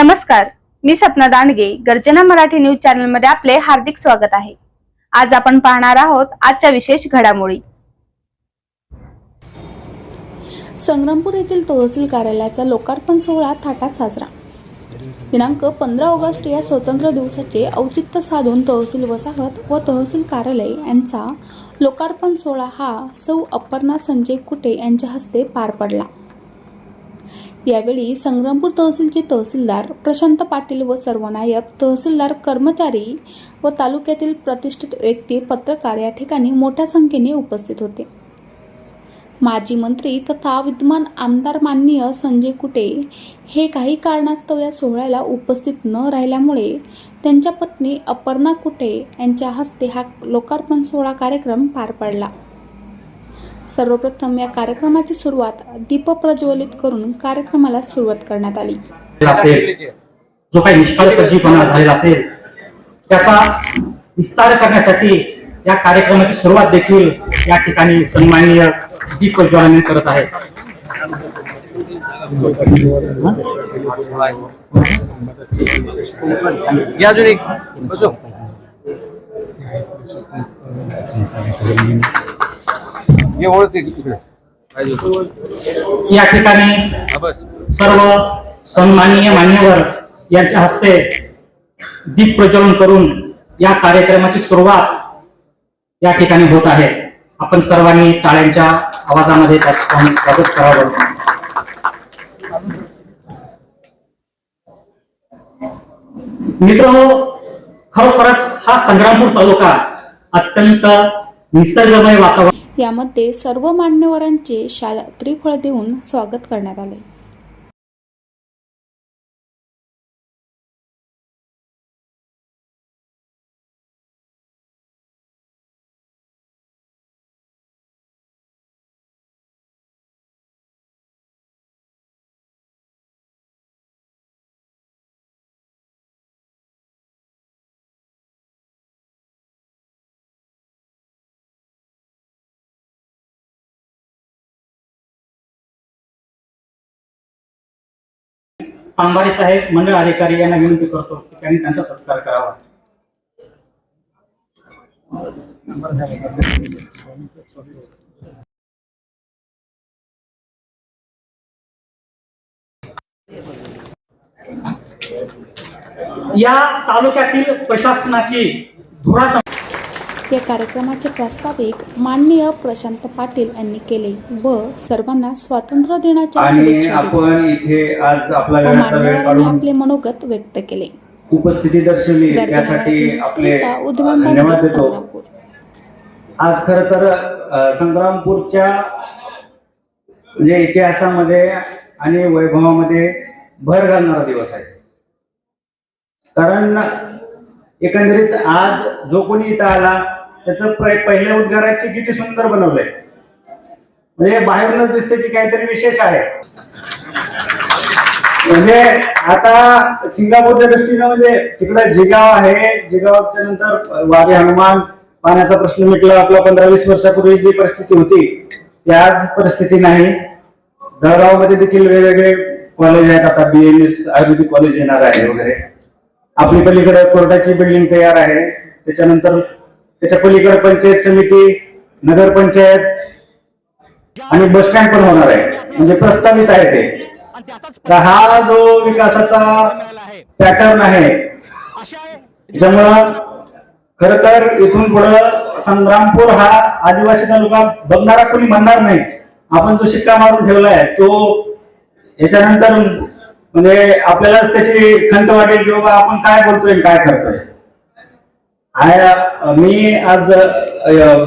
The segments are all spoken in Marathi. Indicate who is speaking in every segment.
Speaker 1: नमस्कार मी सपना दांडगे गर्जना मराठी न्यूज चॅनलमध्ये आपले हार्दिक स्वागत आहे. आज आपण पाहणार आहोत आजच्या विशेष घडामोडी.
Speaker 2: संग्रामपूर येथील तहसील कार्यालयाचा लोकार्पण सोहळा थाटात साजरा. दिनांक पंधरा ऑगस्ट या स्वतंत्र दिवसाचे औचित्य साधून तहसील वसाहत व तहसील कार्यालय यांचा लोकार्पण सोहळा हा सौ अपर्णा संजय कुटे यांच्या हस्ते पार पडला. यावेळी संग्रामपूर तहसीलचे तहसीलदार प्रशांत पाटील व सर्वनायक तहसीलदार कर्मचारी व तालुक्यातील प्रतिष्ठित व्यक्ती पत्रकार या ठिकाणी मोठ्या संख्येने उपस्थित होते. माजी मंत्री तथा विद्यमान आमदार माननीय संजय कुटे हे काही कारणास्तव या सोहळ्याला उपस्थित न राहिल्यामुळे त्यांच्या पत्नी अपर्णा कुटे यांच्या हस्ते हा लोकार्पण सोहळा कार्यक्रम पार पडला. सर्वप्रथम या कार्यक्रमाची सुरुवात दीप प्रज्वलित करून कार्यक्रमाला सुरुवात करण्यात आली.
Speaker 3: असेल जो काही निष्काळजीपणा झालेला असेल त्याचा विस्तार करण्यासाठी या कार्यक्रमाची सुरुवात देखील या ठिकाणी सन्माननीय दीप प्रज्वलन करत आहेत
Speaker 4: या अजून एक बसव. ये ओळखते की तिकडे पाहिजे.
Speaker 3: या ठिकाणी
Speaker 4: हा,
Speaker 3: सर्व सन्माननीय मान्यवर यांच्या हस्ते दीप प्रज्वलन करून या कार्यक्रमाची सुरुवात या ठिकाणी होत आहे आपण सर्वांनी टाळ्यांच्या आवाजामध्ये त्याचं स्वागत करावं मित्रांनो खरोखरच हा संग्रामपूर तालुका अत्यंत निसर्गमय वातावरण
Speaker 2: यामध्ये सर्व मान्यवरांचे शाल त्रिफळ देऊन स्वागत करण्यात आले.
Speaker 3: तांबाडे साहेब मंडळ अधिकारी यांना विनंती करतो की त्यांनी त्यांचा सत्कार करावा. या तालुक्यातील प्रशासनाची धुरा
Speaker 2: या कार्यक्रमाचे प्रास्ताविक माननीय प्रशांत पाटील यांनी केले व सर्वांना स्वातंत्र्य शुभेच्छा
Speaker 5: आज आपला
Speaker 2: मान्यवरांनी मनोगत व्यक्त केले.
Speaker 5: उपस्थिती दर्शवली. त्यासाठी आपले धन्यवाद देतो. आज खर तर संग्रामपूरच्या म्हणजे इतिहासामध्ये आणि वैभवामध्ये भर घालणारा दिवस आहे. कारण एकंदरीत आज जो कोणी इथं आला त्याचं प्र- पहिले उद्गार आहेत की किती सुंदर बनवलंय. म्हणजे बाहेरूनच दिसते की काहीतरी विशेष आहे. म्हणजे आता सिंगापूरच्या दृष्टीनं म्हणजे तिकडे जिगाव आहे. जिगावच्या नंतर वारे हनुमान पाण्याचा प्रश्न मिटला. आपला पंधरा वीस वर्षापूर्वी जी परिस्थिती होती ती आज परिस्थिती नाही. जळगावमध्ये देखील वेगवेगळे कॉलेज आहेत. आता B M S Ayurvedic college येणार आहे वगैरे. आपली पलीकडे कोर्टाची बिल्डिंग तयार आहे. त्याच्यानंतर त्याच्या पलीकडे पंचायत समिती नगरपंचायत आणि बस स्टँड पण होणार आहे. म्हणजे प्रस्तावित आहे ते. तर हा जो विकासाचा पॅटर्न आहे त्याच्यामुळं खर तर इथून पुढं संग्रामपूर हा आदिवासी तालुका बघणारा कोणी म्हणणार नाही. आपण जो शिक्का मारून ठेवलाय तो याच्यानंतर म्हणजे आपल्यालाच त्याची खंत वाटेल की बाबा आपण काय बोलतोय काय करतोय. आय- मी आज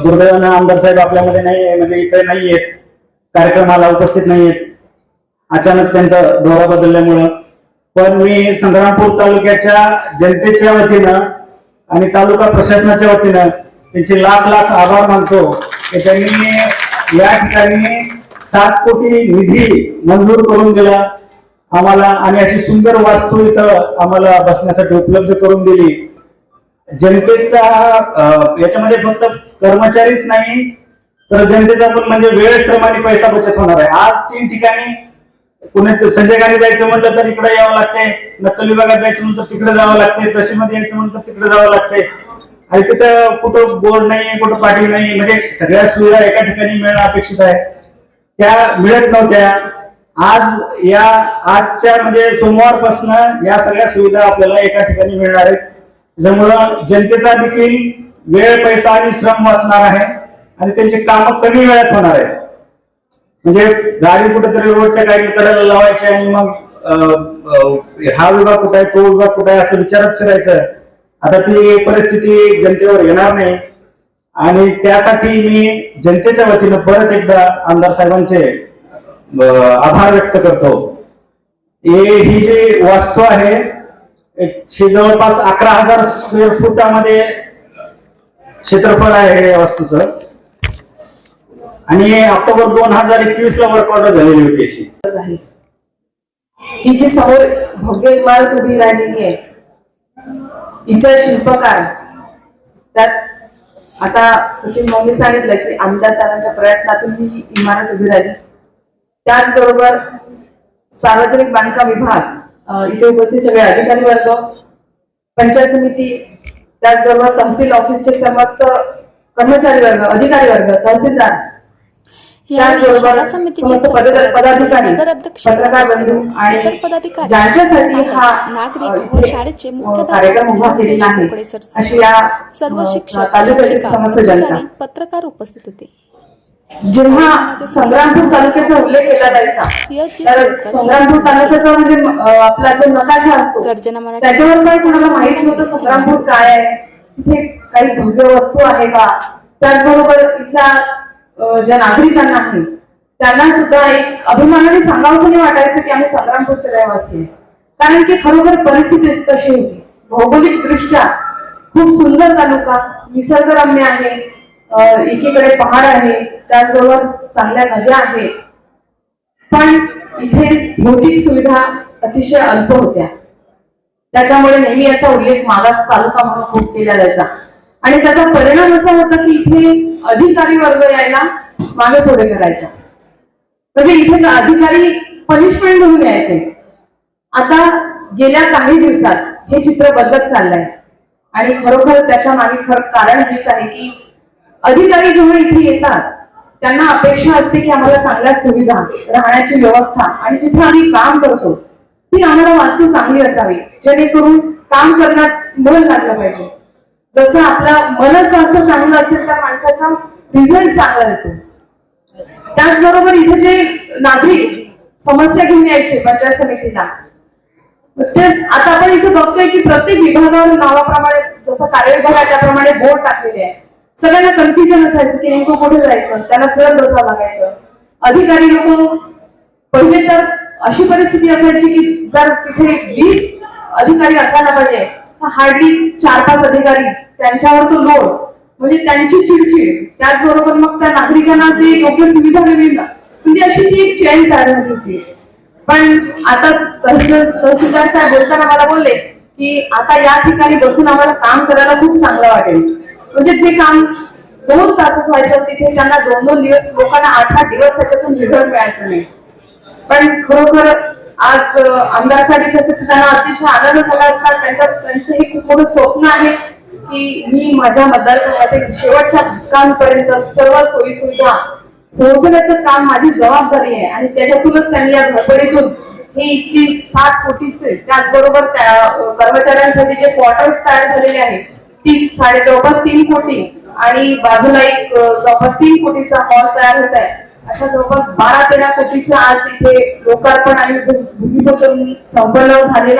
Speaker 5: दुर्दैवानं आमदार साहेब आपल्यामध्ये नाही आहे म्हणजे इथे नाही आहेत कार्यक्रमाला उपस्थित नाही आहेत. अचानक त्यांचा दौरा बदलल्यामुळं. पण मी संग्रामपूर तालुक्याच्या जनतेच्या वतीनं आणि तालुका प्रशासनाच्या वतीनं त्यांचे लाख लाख आभार मानतो की त्यांनी या ठिकाणी सात कोटी निधी मंजूर करून दिला. आम्हाला आणि अशी सुंदर वास्तू इथं आम्हाला बसण्यासाठी उपलब्ध करून दिली. जनतेचा याच्यामध्ये फक्त कर्मचारीच नाही तर जनतेचा पण म्हणजे वेळ श्रम आणि पैसा बचत होणार आहे. आज तीन ठिकाणी पुण्यात संजय गांधी जायचं म्हणलं तर इकडे यावं लागते नक्कल विभागात जायचं म्हणलं तर तिकडे जावं लागते तहसीलमध्ये यायचं म्हणलं तर तिकडे जावं लागते आणि तिथं कुठं बोर्ड नाही कुठं पाठी नाही म्हणजे सगळ्या सुविधा एका ठिकाणी मिळणं अपेक्षित आहे. त्या मिळत नव्हत्या. आज या आजच्या म्हणजे सोमवारपासून या सगळ्या सुविधा आपल्याला एका ठिकाणी मिळणार आहेत. त्याच्यामुळं जनतेचा देखील वेळ पैसा आणि श्रम वाचणार आहे आणि त्यांची कामं कमी वेळात होणार आहे म्हणजे गाडी कुठेतरी रोडच्या काही कडेला लावायची आणि मग हा विभाग कुठे आहे तो विभाग कुठे आहे असं विचारत फिरायचं. आता ती परिस्थिती जनतेवर येणार नाही. आणि त्यासाठी मी जनतेच्या वतीनं परत एकदा आमदार साहेबांचे आभार व्यक्त करतो. हे ही जी वास्तू आहे एक हे जवळपास अकरा हजार स्क्वेअर फुटामध्ये क्षेत्रफळ आहे या वास्तूचं. आणि ऑक्टोबर दोन हजार एकवीस ला वर्क ऑर्डर झालेली होती याची.
Speaker 6: आहे. ही जी समोर भव्य इमारत उभी राहिलेली आहे हिचा शिल्पकार त्यात आता सचिन भाऊनी सांगितलं की आमदार साहेबांच्या प्रयत्नातून ही इमारत उभी राहिली. त्याचबरोबर सार्वजनिक बांधकाम विभाग इथे उपस्थित सगळे अधिकारी वर्ग पंचायत समिती त्याचबरोबर तहसील ऑफिसचे समस्त कर्मचारी वर्ग अधिकारी वर्ग तहसीलदार त्याचबरोबर पदाधिकारी पत्रकार बंधू आणि ज्यांच्यासाठी हा
Speaker 2: शाळेचे
Speaker 6: कार्यक्रम उभा केलेला आहे. अशी या
Speaker 2: सर्व शिक्षक
Speaker 6: समस्त जनता.
Speaker 2: पत्रकार उपस्थित होते.
Speaker 6: जेव्हा संग्रामपूर तालुक्याचा उल्लेख केला जायचा तर संग्रामपूर तालुक्याचा म्हणजे आपला जो नकाशा असतो त्याच्यावर काही कोणाला माहीत नव्हतं संग्रामपूर काय आहे तिथे काही भव्य वस्तू आहे का? त्याचबरोबर इथल्या ज्या नागरिकांना आहे त्यांना सुद्धा एक अभिमानाने सांगावंसं वाटायचं की आम्ही संग्रामपूरचे रहिवासी आहे. कारण की खरोखर परिस्थिती तशी होती. भौगोलिक दृष्ट्या खूप सुंदर तालुका निसर्गरम्य आहे एकीकडे पहाड आहे त्याचबरोबर चांगल्या नद्या आहेत. पण इथे भौतिक सुविधा अतिशय अल्प होत्या. त्याच्यामुळे नेहमी याचा उल्लेख मागास तालुका म्हणून खूप केला जायचा. आणि त्याचा परिणाम असा होता की इथे अधिकारी वर्ग यायला मागे पुढे करायचा. म्हणजे इथे अधिकारी पनिशमेंट म्हणून यायचे. आता गेल्या काही दिवसात हे चित्र बदलत चाललंय. आणि खरोखर त्याच्यामागे खर कारण हेच आहे की अधिकारी जेव्हा इथे येतात त्यांना अपेक्षा असते की आम्हाला चांगल्या सुविधा राहण्याची व्यवस्था आणि जिथे आम्ही काम करतो ती आम्हाला वास्तू चांगली असावी जेणेकरून काम करण्यात मन लागलं पाहिजे. जसं आपला मन स्वास्थ्य चांगलं असेल तर माणसाचा रिझल्ट चांगला येतो. त्याचबरोबर इथे जे नागरिक समस्या घेऊन यायचे पंचायत समितीला ते आता आपण इथे बघतोय की प्रत्येक विभागावर नावाप्रमाणे जसं कार्यविभाग आहे त्याप्रमाणे बोर्ड टाकलेले आहे. सगळ्यांना कन्फ्युजन असायचं की नेमकं कुठे जायचं? त्यांना फिरत बसावं लागायचं अधिकारी लोक पहिले तर अशी परिस्थिती असायची की जर तिथे वीस अधिकारी असायला पाहिजे तर हार्डली चार पाच अधिकारी त्यांच्यावर तो लोड म्हणजे त्यांची चिडचिड. त्याचबरोबर मग त्या नागरिकांना ते योग्य सुविधा न. मिळणं म्हणजे अशी ती एक चेन तयार झाली होती. पण आता तहसील तहसीलदार साहेब बोलताना मला बोलले की आता या ठिकाणी बसून आम्हाला काम करायला खूप चांगलं वाटेल. म्हणजे जे काम दोन तासात व्हायचं तिथे त्यांना दोन दोन दिवस लोकांना आठ आठ दिवस त्याच्यातून रिझल्ट मिळायचं नाही. पण खरोखर आज आमदार आमदारसाठी तसं त्यांना अतिशय आनंद झाला असता. त्यांच्या त्यांचं हे खूप मोठं स्वप्न आहे की मी माझ्या मतदारसंघातील शेवटच्या घटकांपर्यंत सर्व सोयी सुविधा पोहोचवण्याचं काम माझी जबाबदारी आहे. आणि त्याच्यातूनच त्यांनी या घडपडीतून ही इथली सात कोटीचे त्याचबरोबर त्या कर्मचाऱ्यांसाठी जे क्वार्टर्स तयार झालेले आहेत तीन साडे जवळपास तीन कोटी आणि बाजूला एक जवळपास तीन कोटीचा हॉल तयार होत आहे. अशा जवळपास बारा तेरा कोटीचं आज इथे लोकार्पण आणि भूमिपूजन संपन्न झालेलं